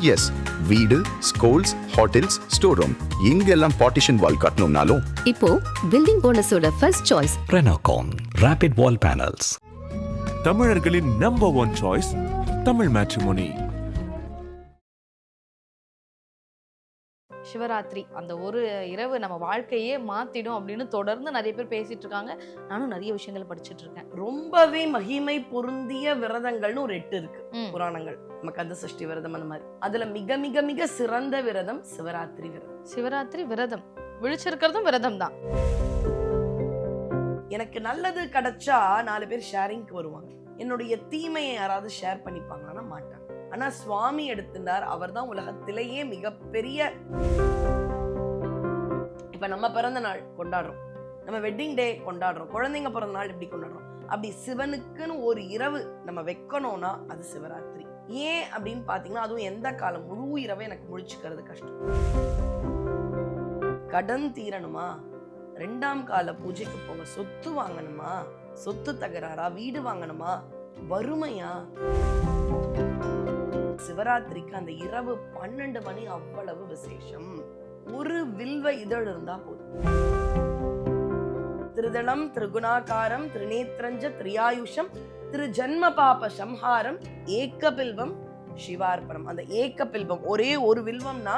S வீடு schools hotels store room இங்கெல்லாம் partition wall கட்டணும்னாலும். இப்போ building ஓனர்ஸோட first choice Renocon Rapid Wall Panels. தமிழர்களின் number one choice Tamil Matrimony Shivaratri. அந்த ஒரு இரவு நம்ம வாழ்க்கையே மாத்திடும் அப்படின்னு தொடர்ந்து நிறைய பேர் பேசிட்டு இருக்காங்க. நானும் நிறைய விஷயங்கள் படிச்சிட்டு இருக்கேன். ரொம்பவே மகிமை பொருந்திய விரதங்கள்னு ஒரு எட்டு இருக்கு. புராணங்கள். நம்ம கந்த சஷ்டி விரதம் அந்த மாதிரி. அதுல மிக மிக மிக சிறந்த விரதம் சிவராத்திரி விரதம். சிவராத்திரி விரதம். விழிச்சிருக்கிறதும் விரதம் தான். எனக்கு நல்லது கிடைச்சா நாலு பேர் ஷேரிங்க்கு வருவாங்க. என்னுடைய தீமையை யாராவது ஷேர் பண்ணிப்பாங்கன்னா மாட்டாங்க. ஆனா சுவாமி எடுத்தனார் அவர் தான் உலகத்திலேயே மிகப்பெரிய இப்ப நம்ம பிறந்த நாள் கொண்டாடுறோம். நம்ம வெட்டிங் டே கொண்டாடுறோம். குழந்தைங்க பிறந்த நாள் இப்படி கொண்டாடுறோம்? அப்படி சிவனுக்குன்னு ஒரு இரவு நம்ம வைக்கணும்னா அது சிவராத்திரி. ஏன் அப்படின்னு பாத்தீங்கன்னா அதுவும் எந்த காலம்? முழு இரவை எனக்கு முழிச்சுக்கிறது கஷ்டம். கடன் தீரணுமா? ரெண்டாம் கால பூஜைக்கு போங்க. சொத்து வாங்கணுமா? சொத்து தகராறா? வீடு வாங்கணுமா? வறுமையா? சிவராத்திரிக்கு அந்த இரவு பன்னெண்டு மணி அவ்வளவு விசேஷம். ஒரு வில்வ இதழ் இருந்தா போதும். திருதளம் திருகுணாகாரம் திருநேத்ரஞ்ச திரியாயுஷம் திரு ஜன்ம பாப சம்ஹாரம் ஏக்க பில்வம் சிவார்ப்பணம். அந்த ஏக்க பில்வம் ஒரே ஒரு வில்வம்னா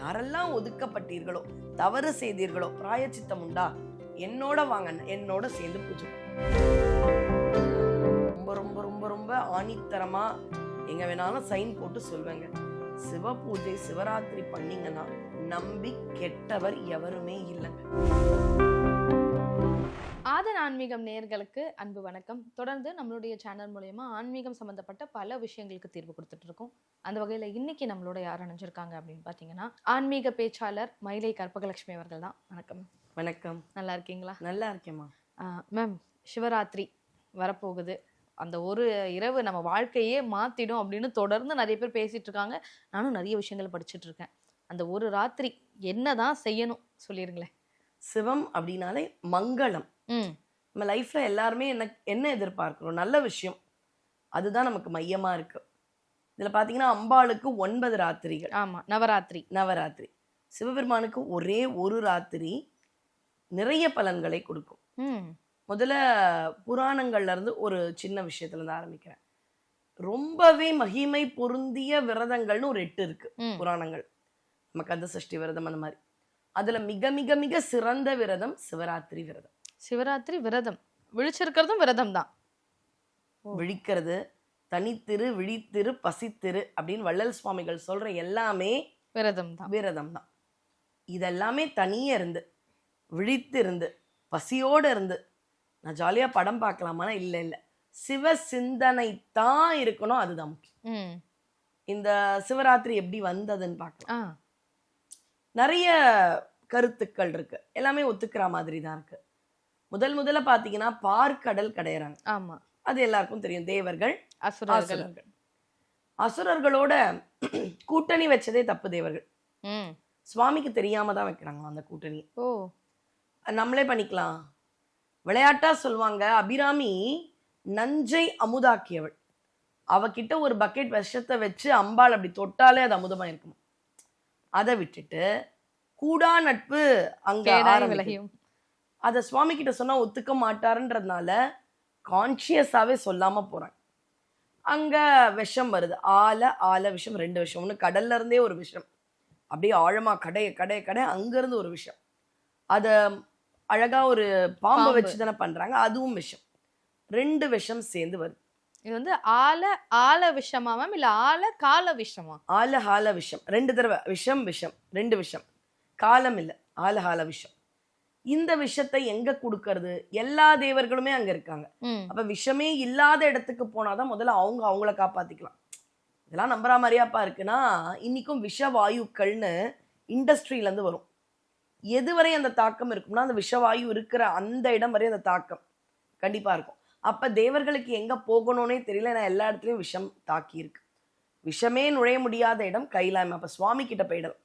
யாரெல்லாம் ஒதுக்கப்பட்டீர்களோ தவறு செய்தீர்களோ பிராயச்சித்தம் உண்டா? என்னோட வாங்க என்னோட சேர்ந்து பூஜை ரொம்ப ரொம்ப ஆணித்தரமா எங்க வேணாலும் சைன் போட்டு சொல்வேங்க. சிவ பூஜை சிவராத்திரி பண்ணீங்கன்னா நம்பி கெட்டவர் எவருமே இல்லைங்க. ஆதன் ஆன்மீகம் நேயர்களுக்கு அன்பு வணக்கம். தொடர்ந்து நம்மளுடைய சேனல் மூலயமா ஆன்மீகம் சம்பந்தப்பட்ட பல விஷயங்களுக்கு தீர்வு கொடுத்துட்டு இருக்கோம். அந்த வகையில இன்னைக்கு நம்மளோட யார் அணைஞ்சிருக்காங்க அப்படின்னு பாத்தீங்கன்னா ஆன்மீக பேச்சாளர் மயிலை கற்பகலட்சுமி அவர்கள் தான். வணக்கம். வணக்கம். நல்லா இருக்கீங்களா? நல்லா இருக்கேம்மா. மேம் சிவராத்திரி வரப்போகுது. அந்த ஒரு இரவு நம்ம வாழ்க்கையே மாத்திடும் அப்படின்னு தொடர்ந்து நிறைய பேர் பேசிட்டு இருக்காங்க. நானும் நிறைய விஷயங்கள் படிச்சிட்டு இருக்கேன். அந்த ஒரு ராத்திரி என்னதான் செய்யணும் சொல்லிருங்களேன். சிவம் அப்படின்னாலே மங்களம். ம். நம்ம லைஃப்ல எல்லாருமே என்ன என்ன எதிர்பார்க்கிறோம்? நல்ல விஷயம். அதுதான் நமக்கு மையமா இருக்கு. இதுல பாத்தீங்கன்னா அம்பாளுக்கு ஒன்பது ராத்திரிகள். ஆமா நவராத்திரி. நவராத்திரி. சிவபெருமானுக்கு ஒரே ஒரு ராத்திரி நிறைய பலன்களை கொடுக்கும். ம். முதல்ல புராணங்கள்ல இருந்து ஒரு சின்ன விஷயத்துல இருந்து ஆரம்பிக்கிறேன். ரொம்பவே மகிமை பொருந்திய விரதங்கள்னு ஒரு எட்டு இருக்கு ம். புராணங்கள். நம்ம கந்த சஷ்டி விரதம் அந்த மாதிரி. அதுல மிக மிக மிக சிறந்த விரதம் சிவராத்திரி விரதம். சிவராத்திரி விரதம். விழிச்சிருக்கிறதும் விரதம் தான். விழிக்கிறது தனித்திரு விழித்திரு பசித்திரு அப்படின்னு வள்ளல் சுவாமிகள் சொல்ற எல்லாமே விரதம் தான் விரதம் தான் இதெல்லாமே தனியே இருந்து விழித்து இருந்து பசியோடு இருந்து நான் ஜாலியா படம் பார்க்கலாமான்னா இல்லை இல்லை. சிவ சிந்தனை தான் இருக்கணும் அதுதான் முக்கியம். ம். இந்த சிவராத்திரி எப்படி வந்ததுன்னு பார்க்கலாம். நிறைய கருத்துக்கள் இருக்கு. எல்லாமே ஒத்துக்கிற மாதிரி தான் இருக்கு. முதல் முதல்ல பார்த்தீங்கன்னா பார்க்கடல் கிடையறாங்க. ஆமா. அது எல்லாருக்கும் தெரியும். தேவர்கள் அசுரர்கள். அசுரர்கள். அசுரர்களோட கூட்டணி வச்சதே தப்பு தேவர்கள். சுவாமிக்கு தெரியாம தான் வைக்கிறாங்க அந்த கூட்டணி ஓ. நம்மளே பண்ணிக்கலாம். விளையாட்டா சொல்லுவாங்க அபிராமி நஞ்சை அமுதாக்கியவள். அவகிட்ட ஒரு பக்கெட் விஷத்தை வச்சு அம்பாள் அப்படி தொட்டாலே அது அமுதமா இருக்கும் அதை விட்டுட்டு கூடா நட்பு அங்க. விலகியும். அதை சுவாமி கிட்ட சொன்னா ஒத்துக்க மாட்டாருன்றதுனால கான்சியஸாவே சொல்லாம போறாங்க. அங்க விஷம் வருது. ஆல ஆல விஷம் ரெண்டு விஷம். ஒன்று கடல்ல இருந்தே ஒரு விஷம். அப்படியே ஆழமா கடைய கடைய கடை அங்க இருந்து ஒரு விஷம். அத அழகா ஒரு பாம்பை. வச்சு தானே பண்றாங்க. அதுவும் விஷம். ரெண்டு விஷம் சேர்ந்து வருது. இது வந்து ஆல ஆல விஷமா மேம் இல்ல ஆல கால விஷமா? ஆல ஹால விஷம். ரெண்டு தடவை. விஷம் விஷம். ரெண்டு விஷம். காலம் இல்லை. ஆல ஹால விஷம். இந்த விஷத்தை எங்க கொடுக்கறது? எல்லா தேவர்களுமே அங்க இருக்காங்க. அப்ப விஷமே இல்லாத இடத்துக்கு போனாதான் முதல்ல அவங்க அவங்கள காப்பாத்திக்கலாம். இதெல்லாம் நம்புற மாதிரியாப்பா இருக்குன்னா இன்னைக்கும் விஷ வாயுக்கள்னு இண்டஸ்ட்ரியில இருந்து வரும். எதுவரை அந்த தாக்கம் இருக்கும்னா அந்த விஷவாயு இருக்கிற அந்த இடம் வரை அந்த தாக்கம் கண்டிப்பா இருக்கும். அப்ப தேவர்களுக்கு எங்க போகணும்னே தெரியல. நான் எல்லா இடத்துலயும் விஷம் தாக்கி இருக்கு. விஷமே நுழைய முடியாத இடம் கைலாயம். அப்ப சுவாமி கிட்ட போயிடலாம்.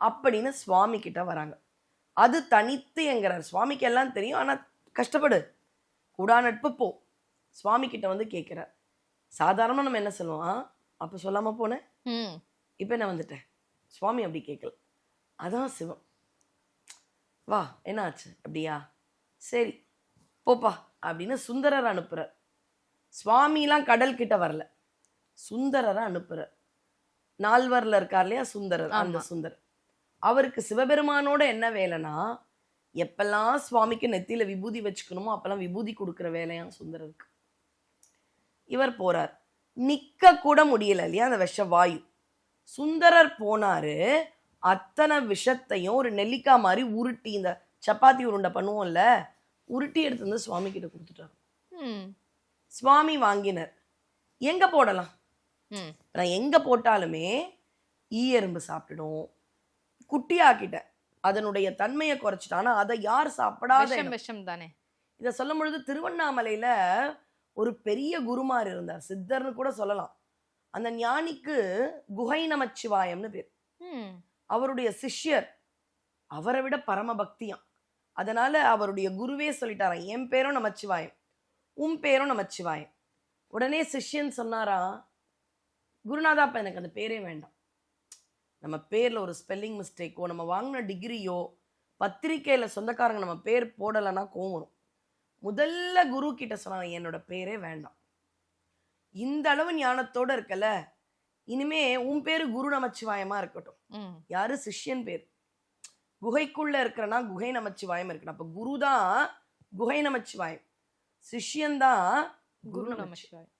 அப்படின்னு சுவாமி கிட்ட வராங்க. அது தனித்து என்கிறார். சுவாமிக்கு எல்லாம் தெரியும். ஆனா கஷ்டப்படு. கூடா நட்பு போ. சுவாமி கிட்ட வந்து கேட்கிறார். சாதாரணமா நம்ம என்ன சொல்லுவோம்? "ஆ, அப்ப சொல்லாம போனேன் ம். இப்போ என்ன வந்துட்டேன் சுவாமி அப்படி கேட்கல. அதான் சிவம். வா என்ன ஆச்சு அப்படியா? சரி போப்பா அப்படின்னு சுந்தரர் அனுப்புறார் சுவாமிலாம் கடல் கிட்ட வரல. சுந்தரரை அனுப்புறார் நால்வர்ல இருக்கார் இல்லையா சுந்தரர் அந்த. சுந்தரர் அவருக்கு சிவபெருமானோட என்ன வேலைனா எப்பெல்லாம் சுவாமிக்கு நெத்தியில விபூதி வச்சுக்கணுமோ அப்பெல்லாம் விபூதி கொடுக்குற வேலையா சுந்தரருக்கு. இவர் போறார். நிக்க கூட முடியல இல்லையா அந்த விஷ வாயு சுந்தரர் போனாரு அத்தனை விஷத்தையும் ஒரு நெல்லிக்காய் மாதிரி உருட்டி இந்த சப்பாத்தி உருண்டை பண்ணுவோம்ல உருட்டி எடுத்து வந்து சுவாமி கிட்ட கொடுத்துட்டாரு. ம். சுவாமி வாங்கினர். எங்க போடலாம்? ம். நான் எங்க போட்டாலுமே ஈ எறும்பு சாப்பிட்டுடும். குட்டியாக்கிட்டேன். அதனுடைய தன்மையை குறைச்சிட்டேன். அதை யார் சாப்பிடாத விஷம் தானே. இதை சொல்லும் பொழுது திருவண்ணாமலையில ஒரு பெரிய குருமார் இருந்தார். சித்தர்னு கூட சொல்லலாம். அந்த ஞானிக்கு குகை நமச்சிவாயம்னு பேர். ம். அவருடைய சிஷ்யர் அவரை விட பரம பக்தியாம் அதனால் அவருடைய குருவே சொல்லிட்டாராம் என் பேரும் நமச்சிவாயம் உன் பேரும் நமச்சிவாயம். உடனே சிஷ்யன் சொன்னாரா குருநாதா அப்ப எனக்கு அந்த பேரே வேண்டாம். நம்ம பேரில் ஒரு ஸ்பெல்லிங் மிஸ்டேக்கோ நம்ம வாங்கின டிகிரியோ பத்திரிக்கையில் சொந்தக்காரங்க நம்ம பேர் போடலைன்னா கோவம் வரும். முதல்ல குரு கிட்ட சொன்னாங்க என்னோட பேரே வேண்டாம். இந்த அளவு ஞானத்தோட இருக்கல இனிமே உன் பேரு குரு நமச்சிவாயமா இருக்கட்டும். ம். யாரு? சிஷ்யன் பேர். குகைக்குள்ள இருக்கிறனா குகை நமச்சிவாயம் இருக்கணும். அப்ப குரு தான் குகை நமச்சிவாயம் சிஷ்யன் தான் குரு குரு நம நமச்சிவாயம்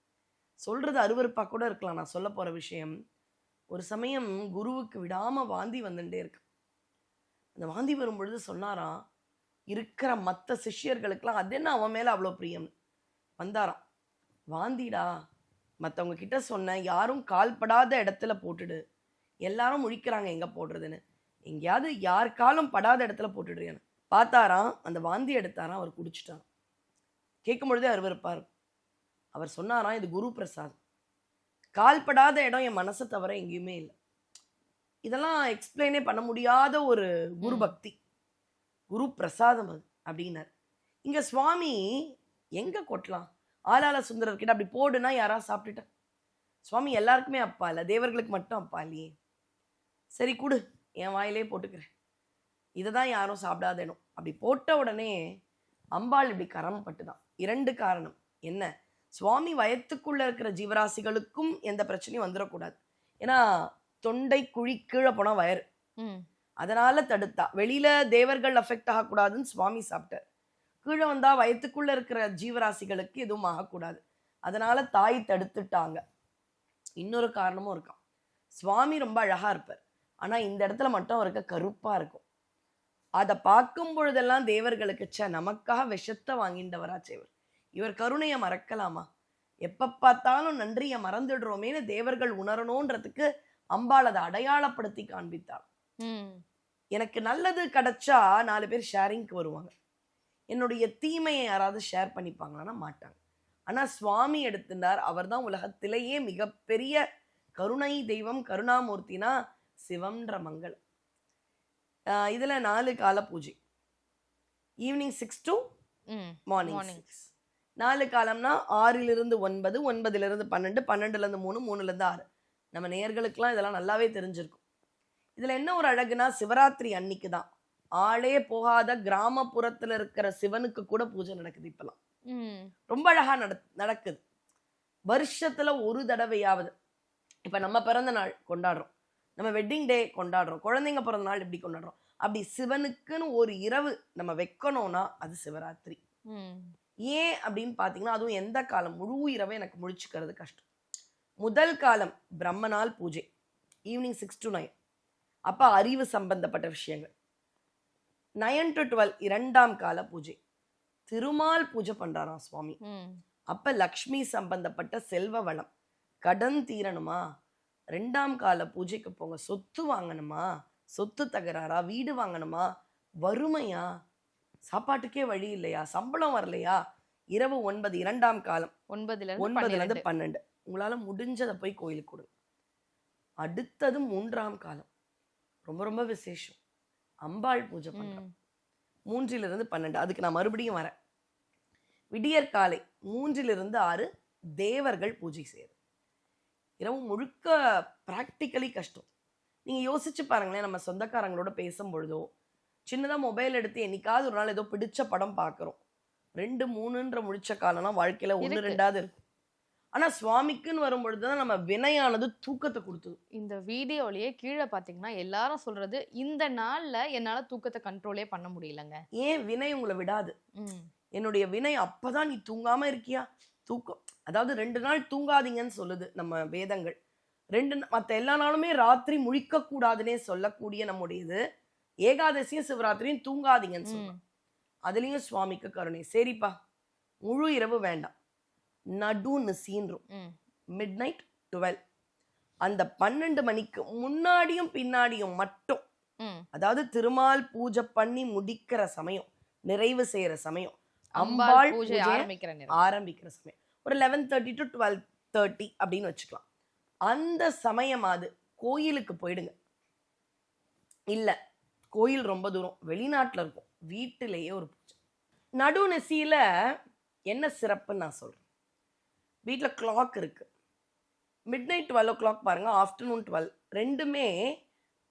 சொல்றது அருவருப்பா கூட இருக்கலாம். நான் சொல்ல போற விஷயம் ஒரு சமயம் குருவுக்கு விடாம வாந்தி வந்துட்டே இருக்கு. அந்த வாந்தி வரும் பொழுது சொன்னாராம் இருக்கிற மற்ற சிஷ்யர்களுக்கெல்லாம் அது என்ன அவன் மேல அவ்வளோ பிரியம்? வந்தாராம். வாந்திடா மற்றவங்க கிட்ட சொன்னேன் யாரும் கால்படாத இடத்துல போட்டுடு. எல்லாரும் முழிக்கிறாங்க எங்க போடுறதுன்னு. எங்கேயாவது யார் காலும் படாத இடத்துல போட்டுடுறேன்னு பார்த்தாராம் அந்த வாந்தி எடுத்தாராம் அவர் குடிச்சிட்டாராம். கேட்கும் பொழுதே அருவருப்பார். அவர் சொன்னாராம் இது குரு பிரசாத். கால்படாத இடம் என் மனசை தவிர எங்கேயுமே இல்லை. இதெல்லாம் எக்ஸ்பிளைனே பண்ண முடியாத ஒரு குரு. பக்தி. குரு பிரசாதம் அது அப்படின்னார். இங்க சுவாமி எங்க கொட்டலாம்? ஆளாள சுந்தரர் கிட்ட அப்படி போடுனா யாரா சாப்பிட்டுட்டா? சுவாமி எல்லாருக்குமே அப்பா இல்ல. தேவர்களுக்கு மட்டும் அப்பா இல்லையே. சரி கொடு. என் வாயிலே போட்டுக்கிறேன். இதை தான் யாரும் சாப்பிடாத இடம் அப்படி போட்ட உடனே அம்பாள் இப்படி கரம் பட்டுதான் இரண்டு காரணம். என்ன? சுவாமி வயத்துக்குள்ள இருக்கிற ஜீவராசிகளுக்கும் எந்த பிரச்சனையும் வந்துடக்கூடாது ஏன்னா தொண்டை குழி கீழே போனா வயறு. ம். அதனால தடுத்தா. வெளியில தேவர்கள் அஃபெக்ட் ஆகக்கூடாதுன்னு சுவாமி சாப்பிட்டார். கீழே வந்தா வயத்துக்குள்ள இருக்கிற ஜீவராசிகளுக்கு எதுவும் ஆகக்கூடாது. அதனால தாய் தடுத்துட்டாங்க. இன்னொரு காரணமும் இருக்கான் சுவாமி ரொம்ப அழகா இருப்பார். ஆனா இந்த இடத்துல மட்டும் அவருக்கு கருப்பா இருக்கும். அதை பார்க்கும் பொழுதெல்லாம் தேவர்களுக்கு ச்சே நமக்காக விஷத்தை வாங்கிண்டவராச்சே இவர். இவர் கருணையை மறக்கலாமா? எப்ப பார்த்தாலும் நன்றியை மறந்துடுறோமேன்னு தேவர்கள் உணரணுன்றதுக்கு அம்பாள் அதை அடையாளப்படுத்தி காண்பித்தாள். எனக்கு நல்லது கிடைச்சா நாலு பேர் ஷேரிங்க்கு வருவாங்க. என்னுடைய தீமையை யாராவது ஷேர் பண்ணிப்பாங்களான்னா மாட்டாங்க. ஆனா சுவாமி எடுத்திருந்தார். அவர்தான் உலகத்திலேயே மிகப்பெரிய கருணை தெய்வம் கருணாமூர்த்தினா சிவம்ன்ற மங்களம். இதுல நாலு கால பூஜை. Evening six to um morning. Six நாலு காலம்னா ஆறிலிருந்து ஒன்பது ஒன்பதிலிருந்து பன்னெண்டு பன்னெண்டுலேருந்து மூணு மூணுலேருந்து ஆறு. நம்ம நேயர்களுக்கெல்லாம் இதெல்லாம் நல்லாவே தெரிஞ்சிருக்கும். இதில் என்ன ஒரு அழகுனா சிவராத்திரி அன்னைக்கு தான் ஆளே போகாத கிராமப்புறத்தில் இருக்கிற சிவனுக்கு கூட பூஜை நடக்குது இப்பெல்லாம். ரொம்ப அழகா நட நடக்குது. வருஷத்துல ஒரு தடவையாவது. இப்ப நம்ம பிறந்த நாள் கொண்டாடுறோம். நம்ம வெட்டிங் டே கொண்டாடுறோம். குழந்தைங்க பிறந்த நாள் இப்படி கொண்டாடுறோம். அப்படி சிவனுக்குன்னு ஒரு இரவு நம்ம வைக்கணும்னா அது சிவராத்திரி. ஏன் அப்படின்னு பார்த்தீங்கன்னா அதுவும் எந்த காலம்? முழு இரவை எனக்கு முழிச்சுக்கிறது கஷ்டம். முதல் காலம் பிரம்ம நாள் பூஜை. ஈவினிங் சிக்ஸ் டு நைன் அப்போ அறிவு சம்பந்தப்பட்ட விஷயங்கள். நயன் டு டுவெல் இரண்டாம் கால பூஜை. திருமால் பூஜை பண்றாராம் சுவாமி. அப்ப லக்ஷ்மி சம்பந்தப்பட்ட செல்வ வளம். கடன் தீரணுமா? ரெண்டாம் கால பூஜைக்கு போங்க. சொத்து வாங்கணுமா? சொத்து தகராறா? வீடு வாங்கணுமா? வறுமையா? சாப்பாட்டுக்கே வழி இல்லையா? சம்பளம் வரலையா? இரவு ஒன்பது இரண்டாம் காலம். ஒன்பதுல ஒன்பதுல இருந்து பன்னெண்டு. உங்களால முடிஞ்சதை போய் கோயிலுக்கு கொடுங்க. அடுத்தது மூன்றாம் காலம். ரொம்ப ரொம்ப விசேஷம். அம்பாள் பூஜை பண்றோம். ம். மூன்றிலிருந்து பன்னெண்டு. அதுக்கு நான் மறுபடியும் வரேன். விடியற் காலை மூன்றிலிருந்து ஆறு தேவர்கள் பூஜை செய்யுது இரவு முழுக்க ப்ராக்டிக்கலி கஷ்டம். நீங்க யோசிச்சு பாருங்களேன் நம்ம சொந்தக்காரங்களோட பேசும் பொழுதோ சின்னதா மொபைல் எடுத்து என்னைக்காவது ஒரு நாள் ஏதோ பிடிச்ச படம் பார்க்குறோம் ரெண்டு மூணுன்ற முடிச்ச காலம்லாம் வாழ்க்கையில ஒன்று. ரெண்டாவது இருக்கும் ஆனா சுவாமிக்குன்னு வரும்பொழுது தான் நம்ம வினையானது தூக்கத்தை கொடுத்தது. இந்த வீடியோலயே கீழே பாத்தீங்கன்னா எல்லாரும் சொல்றது இந்த நாள்ல என்னால தூக்கத்தை கண்ட்ரோலே பண்ண முடியலங்க. ஏன் வினை உங்களை விடாது? ம். என்னுடைய வினை அப்பதான் நீ தூங்காம இருக்கியா? தூக்கம் அதாவது ரெண்டு நாள் தூங்காதீங்கன்னு சொல்லுது நம்ம வேதங்கள். ரெண்டு மத்த எல்லா நாளுமே ராத்திரி முழிக்க கூடாதுன்னே சொல்லக்கூடிய நம்முடையது. ஏகாதசியும் சிவராத்திரியும் தூங்காதீங்கன்னு சொல்லுவோம். அதுலயும் சுவாமிக்கு கருணை. சரிப்பா முழு இரவு வேண்டாம். நடு நிசீன்றும். மிட் நைட் டுவெல் அந்த பன்னெண்டு மணிக்கு முன்னாடியும் பின்னாடியும் மட்டும். அதாவது திருமால் பூஜை பண்ணி முடிக்கிற சமயம் நிறைவு செய்யற சமயம் அம்பாள் பூஜை ஆரம்பிக்கிற சமயம். ஒரு eleven thirty to twelve thirty அப்படின்னு வச்சுக்கலாம். அந்த சமயமாவது கோயிலுக்கு போயிடுங்க. இல்ல கோயில் ரொம்ப தூரம் வெளிநாட்டுல இருக்கும். வீட்டிலேயே ஒரு பூஜை. நடுநெசியில என்ன சிறப்புன்னு நான் சொல்றேன். வீட்டில் கிளாக் இருக்கு. Midnight twelve o'clock பாருங்க ஆஃப்டர்நூன் டுவெல் ரெண்டுமே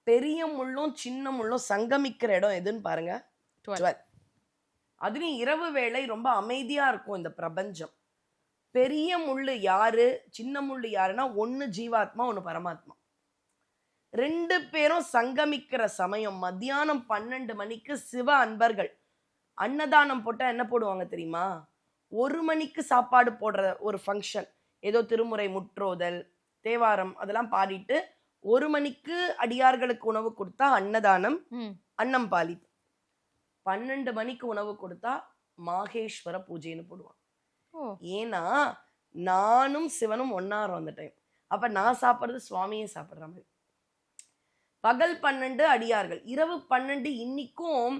பெரிய முள்ளும் சின்ன முள்ளும் சங்கமிக்கிற இடம் எதுன்னு பாருங்க. 12. டுவெல் அதுலயும் இரவு வேளை ரொம்ப அமைதியா இருக்கும் இந்த பிரபஞ்சம். பெரிய முள்ளு யாரு சின்ன முள்ளு யாருன்னா ஒன்னு ஜீவாத்மா ஒன்னு பரமாத்மா. ரெண்டு பேரும் சங்கமிக்கிற சமயம் மத்தியானம் பன்னெண்டு மணிக்கு சிவ அன்பர்கள். அன்னதானம் போட்டா என்ன போடுவாங்க தெரியுமா? ஒரு மணிக்கு சாப்பாடு போடுற ஒரு ஃபங்க்ஷன் ஏதோ திருமுறை முற்றோதல் தேவாரம் அதெல்லாம் பாடிட்டு ஒரு மணிக்கு அடியார்களுக்கு உணவு கொடுத்தா அன்னதானம் ம். அன்னம் பாலி பன்னெண்டு மணிக்கு உணவு கொடுத்தா மாகேஸ்வர பூஜைன்னு போடுவாங்க. ஓ. ஏன்னா நானும் சிவனும் ஒன்னாரோம் அந்த டைம் அப்ப நான் சாப்பிட்றது சுவாமியே சாப்பிடுற மாதிரி. பகல் பன்னெண்டு அடியார்கள் இரவு பன்னெண்டு இன்னிக்கும்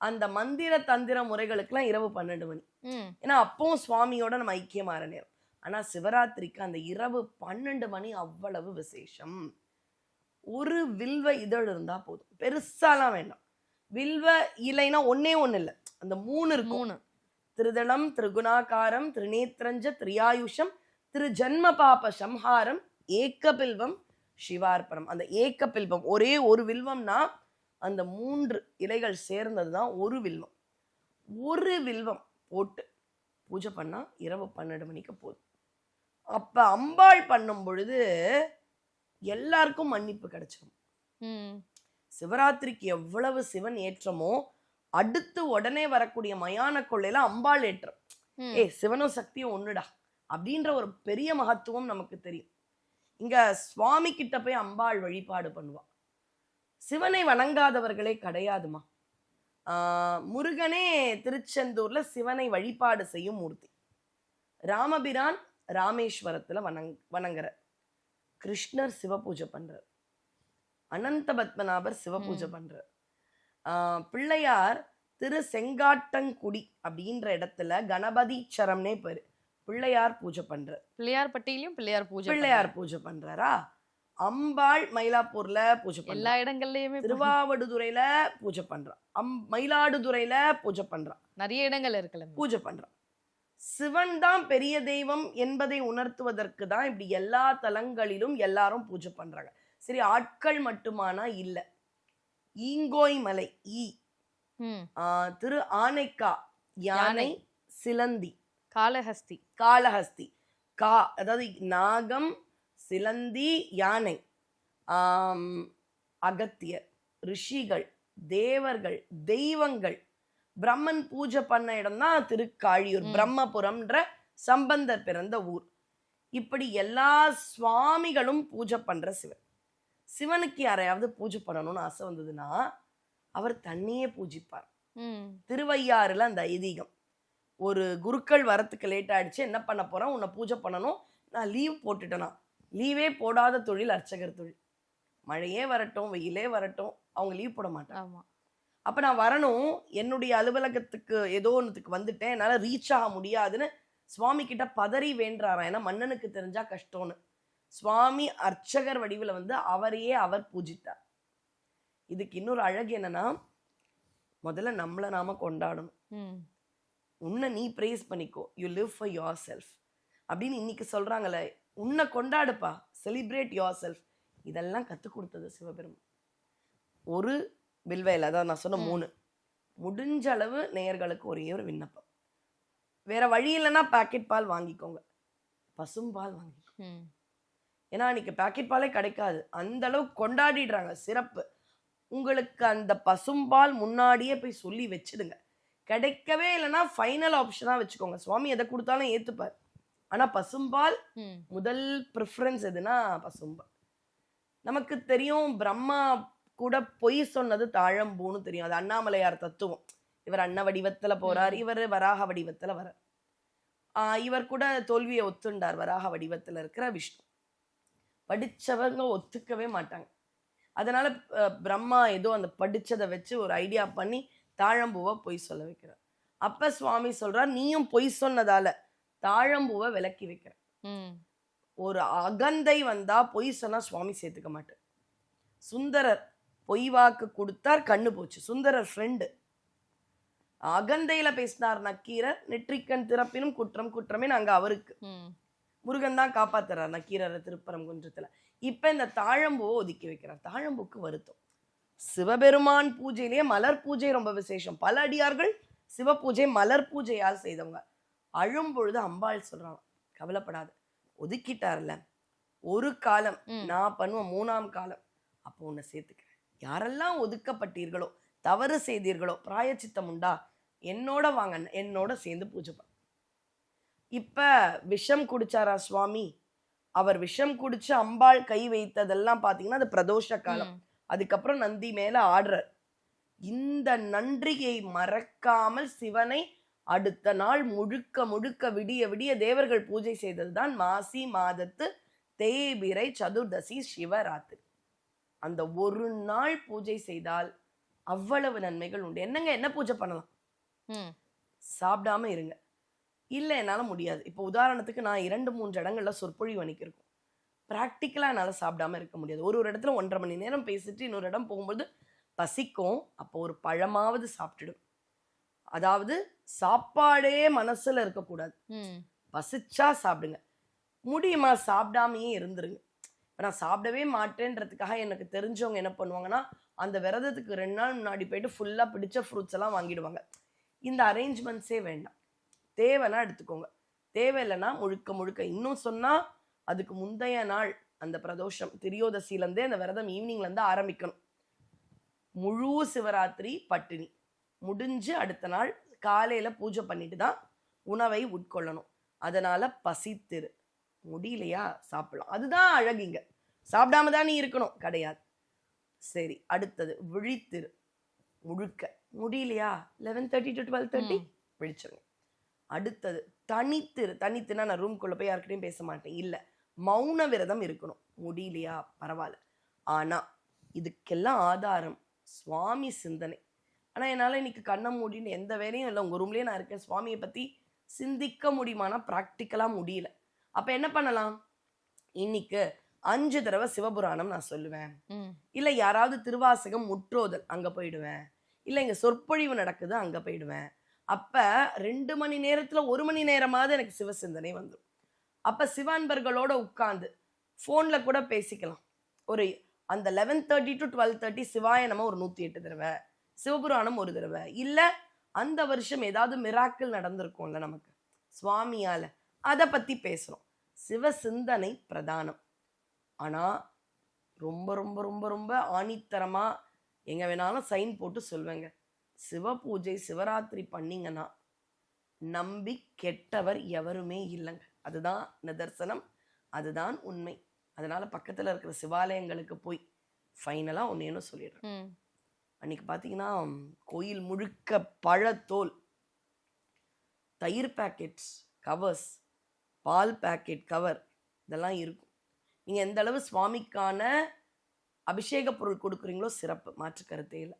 அந்த மந்திர தந்திர முறைகளுக்கெல்லாம் இரவு பன்னெண்டு மணி. ஏன்னா அப்பவும் சுவாமியோட நம்ம ஐக்கியமாற நேரம். ஆனா சிவராத்திரிக்கு அந்த இரவு பன்னெண்டு மணி அவ்வளவு விசேஷம். ஒரு வில்வ இதழ் இருந்தா போதும். பெருசாலாம் வேண்டாம். வில்வ இலைனா ஒண்ணே ஒண்ணு இல்ல. அந்த மூணு இருக்கும். மூணு. திருதளம் திருகுணாகாரம் திருநேத்ரஞ்ச திரியாயுஷம் திரு ஜன்ம பாப சம்ஹாரம் ஏக்கபில்வம் சிவார்ப்பணம். அந்த ஏக்கபில்வம் ஒரே ஒரு வில்வம்னா அந்த மூன்று இலைகள் சேர்ந்தது தான் ஒரு வில்வம். ஒரு வில்வம் போட்டு பூஜை பண்ணா இரவு பன்னெண்டு மணிக்கு போதும். அப்ப அம்பாள் பண்ணும் பொழுது எல்லாருக்கும் மன்னிப்பு கிடைச்சிடும். சிவராத்திரிக்கு எவ்வளவு சிவன் ஏற்றமோ அடுத்து உடனே வரக்கூடிய மயான கொள்ளையில அம்பாள் ஏற்றம். ஏய் சிவனும் சக்தியும் ஒண்ணுடா அப்படின்ற ஒரு பெரிய மகத்துவம் நமக்கு தெரியும். இங்க சுவாமி கிட்ட போய் அம்பாள் வழிபாடு பண்ணுவா. சிவனை வணங்காதவர்களே கிடையாதுமா. ஆஹ் முருகனே திருச்செந்தூர்ல சிவனை வழிபாடு செய்யும் மூர்த்தி. ராமபிரான் ராமேஸ்வரத்துல வணங் வணங்குற கிருஷ்ணர் சிவ பூஜை பண்றார். அனந்த பத்மநாபர் சிவ பூஜை பண்றார். ஆஹ் பிள்ளையார் திரு செங்காட்டங்குடி அப்படின்ற இடத்துல கணபதி சரம்னே பேரு. பிள்ளையார் பூஜை பண்றார். பிள்ளையார் பட்டியிலையும் பிள்ளையார் பூஜை பிள்ளையார் பூஜை பண்றாரா? அம்பாள் மயிலாப்பூர்ல பூஜை. எல்லா இடங்கள்லயுமே திருவாவடுதுறையில பூஜை பண்றா. அம் மயிலாடுதுறையில பூஜை பண்றா. நிறைய இடங்கள் இருக்குல்ல பூஜை பண்றான் சிவன் தான் பெரிய தெய்வம் என்பதை உணர்த்துவதற்கு தான் இப்படி எல்லா தலங்களிலும் எல்லாரும் பூஜை பண்றாங்க. சரி ஆட்கள் மட்டுமானா இல்ல. ஈங்கோய் மலை ஈ. திரு ஆனைக்கா யானை. சிலந்தி. காளஹஸ்தி. காளஹஸ்தி. கா அதாவது நாகம் சிலந்தி யானை அகத்தியர் ரிஷிகள் தேவர்கள் தெய்வங்கள். பிரம்மன் பூஜை பண்ண இடம் தான் திருக்காழியூர். பிரம்மபுரம்ன்ற சம்பந்தர் பிறந்த ஊர். இப்படி எல்லா சுவாமிகளும் பூஜை பண்ற சிவன். சிவனுக்கு யாரையாவது பூஜை பண்ணணும்னு ஆசை வந்ததுன்னா அவர் தண்ணியே பூஜிப்பார். திருவையாறுல அந்த ஐதீகம். ஒரு குருக்கள் வரத்துக்கு லேட் ஆயிடுச்சு என்ன பண்ண போறேன் உன்னை பூஜை பண்ணணும். நான் லீவ் போட்டுட்டேனா? லீவே போடாத தொழில் அர்ச்சகர் தொழில். மழையே வரட்டும் வெயிலே வரட்டும் அவங்க லீவ் போட மாட்டாங்க. அப்போ நான் வரணும் என்னுடைய அலுவலகத்துக்கு ஏதோ ஒன்றுத்துக்கு வந்துட்டேன் என்னால் ரீச் ஆக முடியாதுன்னு சுவாமி கிட்ட பதறி வேண்டுறாராம். ஏன்னா மன்னனுக்கு தெரிஞ்சா கஷ்டம்னு. சுவாமி அர்ச்சகர் வடிவில் வந்து அவரையே அவர் பூஜித்தார். இதுக்கு இன்னொரு அழகு என்னன்னா முதல்ல நம்மளை நாம கொண்டாடணும். உன்னை நீ ப்ரேஸ் பண்ணிக்கோ. You live for yourself அப்படின்னு இன்னைக்கு சொல்றாங்களே உன்னை கொண்டாடுப்பா. செலிப்ரேட் யோர் செல்ஃப் இதெல்லாம் கற்றுக் கொடுத்தது சிவபெருமான். ஒரு வில்வேல் அதான் நான் சொன்ன. மூணு. முடிஞ்ச அளவு நேயர்களுக்கு ஒரே ஒரு விண்ணப்பம். வேற வழி இல்லைன்னா பாக்கெட் பால் வாங்கிக்கோங்க. பசும்பால் வாங்கிக்கோங்க. ம். ஏன்னா இன்னைக்கு பாக்கெட் பாலே கிடைக்காது. அந்த அளவு கொண்டாடிடுறாங்க. சிறப்பு. உங்களுக்கு அந்த பசும்பால் முன்னாடியே போய் சொல்லி வச்சிடுங்க. கிடைக்கவே இல்லைன்னா ஃபைனல் ஆப்ஷனாக வச்சுக்கோங்க. சுவாமி எதை கொடுத்தாலும் ஏற்றுப்பார் ஆனால் பசும்பால் முதல் ப்ரிஃபரன்ஸ் எதுனா பசும்பால். நமக்கு தெரியும் பிரம்மா கூட பொய் சொன்னது தாழம்பூன்னு தெரியும். அது அண்ணாமலையார் தத்துவம். இவர் அன்ன வடிவத்துல போறார் இவர் வராக வடிவத்துல ஆஹ் இவர் கூட தோல்வியை ஒத்துண்டார் வராக வடிவத்துல இருக்கிற விஷ்ணு. படிச்சவங்க ஒத்துக்கவே மாட்டாங்க. அதனால பிரம்மா ஏதோ அந்த படிச்சதை வச்சு ஒரு ஐடியா பண்ணி தாழம்பூவை பொய் சொல்ல வைக்கிறார். அப்ப சுவாமி சொல்றார் நீயும் பொய் சொன்னதால தாழம்பூவை விலக்கி வைக்கிற ம். ஒரு அகந்தை வந்தா பொய் சொன்னா சுவாமி சேர்த்துக்க மாட்டார். சுந்தரர் பொய் வாக்கு கொடுத்தார் கண்ணு போச்சு. சுந்தரர் ஃப்ரெண்டு அகந்தையில பேசினார் நக்கீரர் நெற்றிக்கண் திறப்பினும் குற்றம் குற்றமே நாங்க அவருக்கு. ம். முருகன் தான் காப்பாத்துறார் நக்கீரரை திருப்பரம் குன்றத்துல. இப்ப இந்த தாழம்பூவை ஒதுக்கி வைக்கிறார். தாழம்பூக்கு வருத்தம். சிவபெருமான் பூஜையிலேயே மலர் பூஜை ரொம்ப விசேஷம். பல அடியார்கள் சிவ பூஜை மலர் பூஜையால் செய்தவங்க. அழும் பொழுது அம்பாள் சொல்றாங்க கவலைப்படாத ஒதுக்கிட்டார்ல ஒரு காலம். நான் பண்ணுவேன் மூணாம் காலம். அப்போ உன்னை சேர்த்துக்கிறேன். யாரெல்லாம் ஒதுக்கப்பட்டீர்களோ தவறு செய்தீர்களோ பிராயச்சித்தம் உண்டா? என்னோட வாங்க என்னோட சேர்ந்து பூஜை பண்ண. இப்ப விஷம் குடிச்சாரா சுவாமி? அவர் விஷம் குடிச்சு அம்பாள் கை வைத்ததெல்லாம் பாத்தீங்கன்னா அது பிரதோஷ காலம். அதுக்கப்புறம் நந்தி மேல ஆடுறார். இந்த நன்றியை மறக்காமல் சிவனை அடுத்த நாள் முழுக்க முழுக்க விடிய விடிய தேவர்கள் பூஜை செய்ததுதான் மாசி மாதத்து தேய்பிறை சதுர்தசி சிவராத்திரி. அந்த ஒரு நாள் பூஜை செய்தால் அவ்வளவு நன்மைகள் உண்டு. என்னங்க என்ன பூஜை பண்ணலாம்? சாப்பிடாம இருங்க. இல்லை என்னால் முடியாது. இப்போ உதாரணத்துக்கு நான் இரண்டு மூன்று இடங்கள்ல சொற்பொழிவு அணிக்கிருக்கோம் ப்ராக்டிக்கலாக என்னால் சாப்பிடாம இருக்க முடியாது. ஒரு ஒரு இடத்துல ஒன்றரை மணி நேரம் பேசிட்டு இன்னொரு இடம் போகும்போது பசிக்கும். அப்போ ஒரு பழமாவது சாப்பிட்டுடும். அதாவது சாப்பாடே மனசுல இருக்கக்கூடாது. ம். பசிச்சா சாப்பிடுங்க. முடியுமா சாப்பிடாமையே இருந்துருங்க. இப்ப நான் சாப்பிடவே மாட்டேன்றதுக்காக எனக்கு தெரிஞ்சவங்க என்ன பண்ணுவாங்கன்னா அந்த விரதத்துக்கு ரெண்டு நாள் முன்னாடி போயிட்டு ஃபுல்லாக பிடிச்ச ஃப்ரூட்ஸ் எல்லாம் வாங்கிடுவாங்க. இந்த அரேஞ்ச்மெண்ட்ஸே வேண்டாம். தேவைன்னா எடுத்துக்கோங்க. தேவையில்லைன்னா முழுக்க முழுக்க. இன்னும் சொன்னால் அதுக்கு முந்தைய நாள் அந்த பிரதோஷம் திரியோதசிலேருந்தே அந்த விரதம் ஈவினிங்லேருந்து ஆரம்பிக்கணும். முழு சிவராத்திரி பட்டினி. முடிஞ்சு அடுத்த நாள் காலையில் பூஜை பண்ணிட்டு தான் உணவை உட்கொள்ளணும். அதனால பசித்திரு. முடியலையா? சாப்பிடலாம். அதுதான் அழகிங்க சாப்பிடாம தான் நீ இருக்கணும். கிடையாது. சரி அடுத்தது விழித்திரு. முழுக்க. முடியலையா? Eleven thirty to twelve thirty. விழிச்சிருங்க. அடுத்தது தனித்திரு. தனித்துனா நான் ரூம்குள்ளே போய் யார்கிட்டயும் பேச மாட்டேன். இல்லை மௌன விரதம் இருக்கணும். முடியலையா? பரவாயில்ல. ஆனா இதுக்கெல்லாம் ஆதாரம். சுவாமி சிந்தனை. ஆனா என்னால இன்னைக்கு கண்ணை மூடின்னு எந்த வேலையும் இல்லை. உங்க ரூம்லயே நான் இருக்கேன். சுவாமியை பத்தி சிந்திக்க முடியுமானா ப்ராக்டிக்கலா முடியல. அப்ப என்ன பண்ணலாம்? இன்னைக்கு அஞ்சு தடவை சிவபுராணம் நான் சொல்லுவேன். இல்ல யாராவது திருவாசகம் முற்றோதல் அங்க போயிடுவேன். இல்ல இங்க சொற்பொழிவு நடக்குது அங்க போயிடுவேன். அப்ப ரெண்டு மணி நேரத்துல ஒரு மணி நேரமாவது எனக்கு சிவசிந்தனை வந்துடும் அப்ப சிவான்பர்களோட உட்கார்ந்து ஃபோன்ல கூட பேசிக்கலாம். ஒரு அந்த eleven thirty to twelve thirty சிவாயனமா ஒரு நூத்தி எட்டு தடவை சிவபுராணம் ஒரு தடவை. இல்லை அந்த வருஷம் ஏதாவது மிராக்கள் நடந்திருக்கும்ல நமக்கு. சுவாமியால் அதை பற்றி பேசுகிறோம் சிவ சிந்தனை பிரதானம். ஆனால் ரொம்ப ரொம்ப ரொம்ப ரொம்ப ஆணித்தரமாக எங்கே வேணாலும் சைன் போட்டு சொல்வேங்க. சிவ பூஜை சிவராத்திரி பண்ணிங்கன்னா நம்பி கெட்டவர் எவருமே இல்லைங்க. அதுதான் நிதர்சனம். அதுதான் உண்மை. அதனால பக்கத்தில் இருக்கிற சிவாலயங்களுக்கு போய் ஃபைனலாக ஒன்னேன்னு சொல்லிடுறேன். அன்றைக்கி பார்த்தீங்கன்னா கோயில் முழுக்க பழத்தோல். தயிர் பேக்கெட்ஸ் கவர்ஸ் பால் பேக்கெட் கவர் இதெல்லாம் இருக்கும். நீங்கள் எந்த அளவு சுவாமிக்கான அபிஷேக பொருள் கொடுக்குறீங்களோ சிறப்பு மாற்று கருத்தே இல்லை.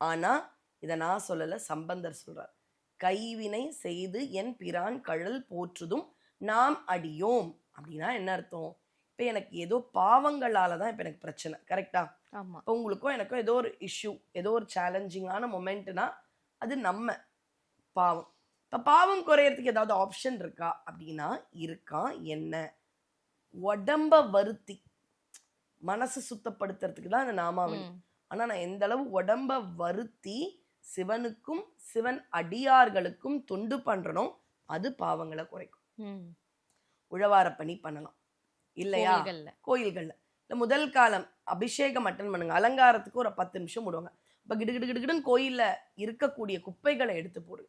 ஆனால் இதை நான் சொல்லலை சம்பந்தர் சொல்கிறார் கைவினை செய்து என் பிரான் கழல் போற்றுதும் நாம் அடியோம். அப்படின்னா என்ன அர்த்தம்? இப்போ எனக்கு ஏதோ பாவங்களால தான் இப்போ எனக்கு பிரச்சனை. கரெக்டா ஆமா. இப்போ உங்களுக்கும் எனக்கும் ஏதோ ஒரு இஷ்யூ ஏதோ ஒரு சேலஞ்சிங்கான மொமெண்ட்னா அது நம்ம. பாவம். இப்போ பாவம் குறையறதுக்கு ஏதாவது ஆப்ஷன் இருக்கா? அப்படின்னா இருக்கா? என்ன? உடம்ப வருத்தி மனசு சுத்தப்படுத்துறதுக்கு தான் அந்த நாமாவளி. ம். ஆனா நான் எந்த அளவு உடம்ப வருத்தி சிவனுக்கும் சிவன் அடியார்களுக்கும் தொண்டு பண்றனோ அது பாவங்களை குறைக்கும். ம். உழவார பணி பண்ணலாம். இல்லையா. கோயில்கள்ல. இந்த முதல் காலம் அபிஷேகம் அட்டன் பண்ணுங்க. அலங்காரத்துக்கு ஒரு பத்து நிமிஷம் விடுவாங்க இப்ப கிடு கிடு கிடுகிடுன்னு கோயில்ல இருக்கக்கூடிய குப்பைகளை எடுத்து போடு.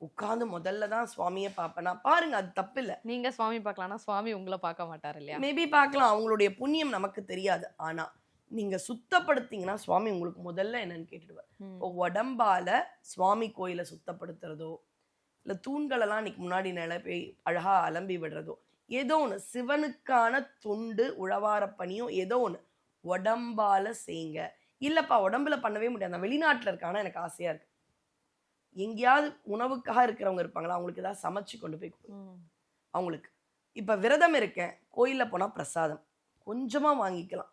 உட்கார்ந்து முதல்ல தான் சுவாமியை பார்ப்பேனா? பாருங்க அது தப்பு இல்ல நீங்க சுவாமி பார்க்கலாம்னா சுவாமி உங்களை பார்க்க மாட்டார் இல்லையா? மேபி பார்க்கலாம். அவங்களுடைய புண்ணியம் நமக்கு தெரியாது. ஆனா நீங்க சுத்தப்படுத்தீங்கன்னா சுவாமி உங்களுக்கு முதல்ல என்னன்னு கேட்டுடுவார். இப்போ உடம்பால சுவாமி கோயிலை சுத்தப்படுத்துறதோ இல்ல தூண்களெல்லாம் இன்னைக்கு முன்னாடி நிலப்பி அழகா அலம்பி விடுறதோ ஏதோ ஒன்று சிவனுக்கான தொண்டு உழவார பணியோ ஏதோ ஒன்று உடம்பால செய்யுங்க. இல்லப்பா உடம்புல பண்ணவே முடியாது. நான் வெளிநாட்டுல இருக்கானா. எனக்கு ஆசையா இருக்கு. எங்கேயாவது உணவுக்காக இருக்கிறவங்க இருப்பாங்களா? அவங்களுக்கு ஏதாவது சமைச்சு கொண்டு போய். அவங்களுக்கு. இப்போ விரதம் இருக்கேன். கோயிலில் போனால் பிரசாதம். கொஞ்சமாக வாங்கிக்கலாம்.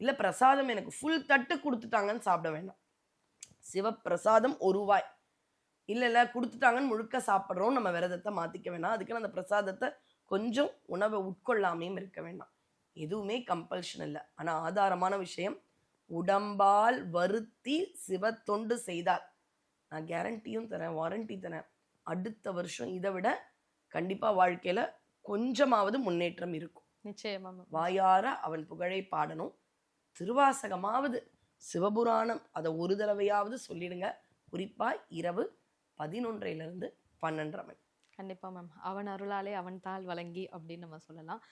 இல்லை பிரசாதம் எனக்கு ஃபுல் தட்டு கொடுத்துட்டாங்கன்னு சாப்பிட வேண்டாம். சிவப்பிரசாதம் ஒரு ரூபாய் இல்லை இல்லை கொடுத்துட்டாங்கன்னு முழுக்க சாப்பிட்றோம் நம்ம விரதத்தை மாற்றிக்க வேண்டாம் அதுக்குன்னு அந்த பிரசாதத்தை கொஞ்சம் உணவை உட்கொள்ளாமையும் இருக்க வேண்டாம். எதுவுமே கம்பல்ஷன் இல்லை. ஆனால் ஆதாரமான விஷயம் உடம்பால் வருத்தி சிவத்தொண்டு செய்தால். நான் கேரண்டியும் தரேன் வாரண்டி தரேன். அடுத்த வருஷம் இதை விட கண்டிப்பாக வாழ்க்கையில் கொஞ்சமாவது முன்னேற்றம் இருக்கும். நிச்சயமா வாயார அவன் புகழை பாடணும். திருவாசகமாவது சிவபுராணம் அதை ஒரு தடவையாவது சொல்லிடுங்க. குறிப்பா இரவு பதினொன்றையிலிருந்து பன்னெண்டரை மணி. கண்டிப்பாக மேம் அவன் அருளாலே அவன் தாள் வழங்கி அப்படின்னு நம்ம சொல்லலாம்.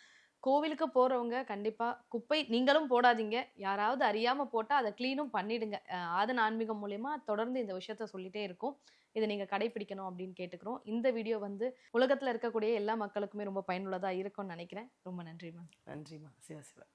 கோவிலுக்கு போகிறவங்க கண்டிப்பாக குப்பை நீங்களும் போடாதீங்க. யாராவது அறியாமல் போட்டால் அதை க்ளீனும் பண்ணிடுங்க. அஹ் ஆதன் ஆன்மீகம் மூலயமா தொடர்ந்து இந்த விஷயத்த சொல்லிகிட்டே இருக்கும். இதை நீங்கள் கடைபிடிக்கணும் அப்படின்னு கேட்டுக்கிறோம். இந்த வீடியோ வந்து உலகத்தில் இருக்கக்கூடிய எல்லா மக்களுக்குமே ரொம்ப பயனுள்ளதாக இருக்கும்னு நினைக்கிறேன். ரொம்ப நன்றி மேம் நன்றிம்மா சிவ சிவா.